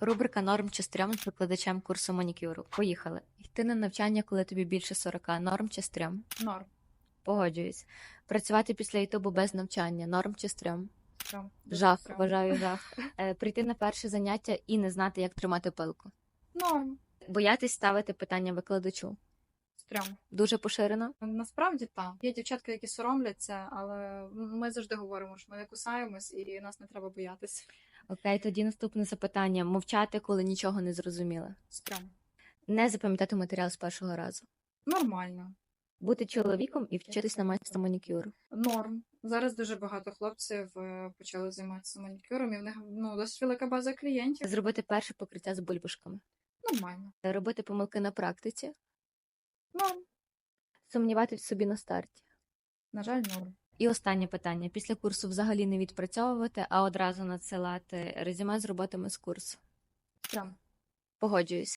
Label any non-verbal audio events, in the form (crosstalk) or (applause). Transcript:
Рубрика норм чи стрьом з викладачем курсу манікюру. Поїхали. Йти на навчання, коли тобі більше 40. Норм чи стрьом? Норм. Погоджуюсь. Працювати після ютубу без навчання. Норм чи стрьом? Стрьом. Жах, Стрьом. вважаю (laughs) жах. Е, Прийти на перше заняття і не знати, як тримати пилку. Норм. Боятись ставити питання викладачу. Стрьом. Дуже поширено. Насправді так. Є дівчатки, які соромляться, але ми завжди говоримо, що ми не кусаємось і нас не треба боятися. Окей, тоді наступне запитання: мовчати, коли нічого не зрозуміла. Стрьом. Не запам'ятати матеріал з першого разу. Нормально. Бути чоловіком і вчитись на майстра манікюру. Норм. Зараз дуже багато хлопців е, почали займатися манікюром, і в них ну, досить велика база клієнтів. Зробити перше покриття з бульбашками. Нормально. Робити помилки на практиці. Норм. Сумніватись в собі на старті. На жаль, норм. І останнє питання: після курсу взагалі не відпрацьовувати, а одразу надсилати резюме з роботами з курсу. Стрьом. Погоджуюсь.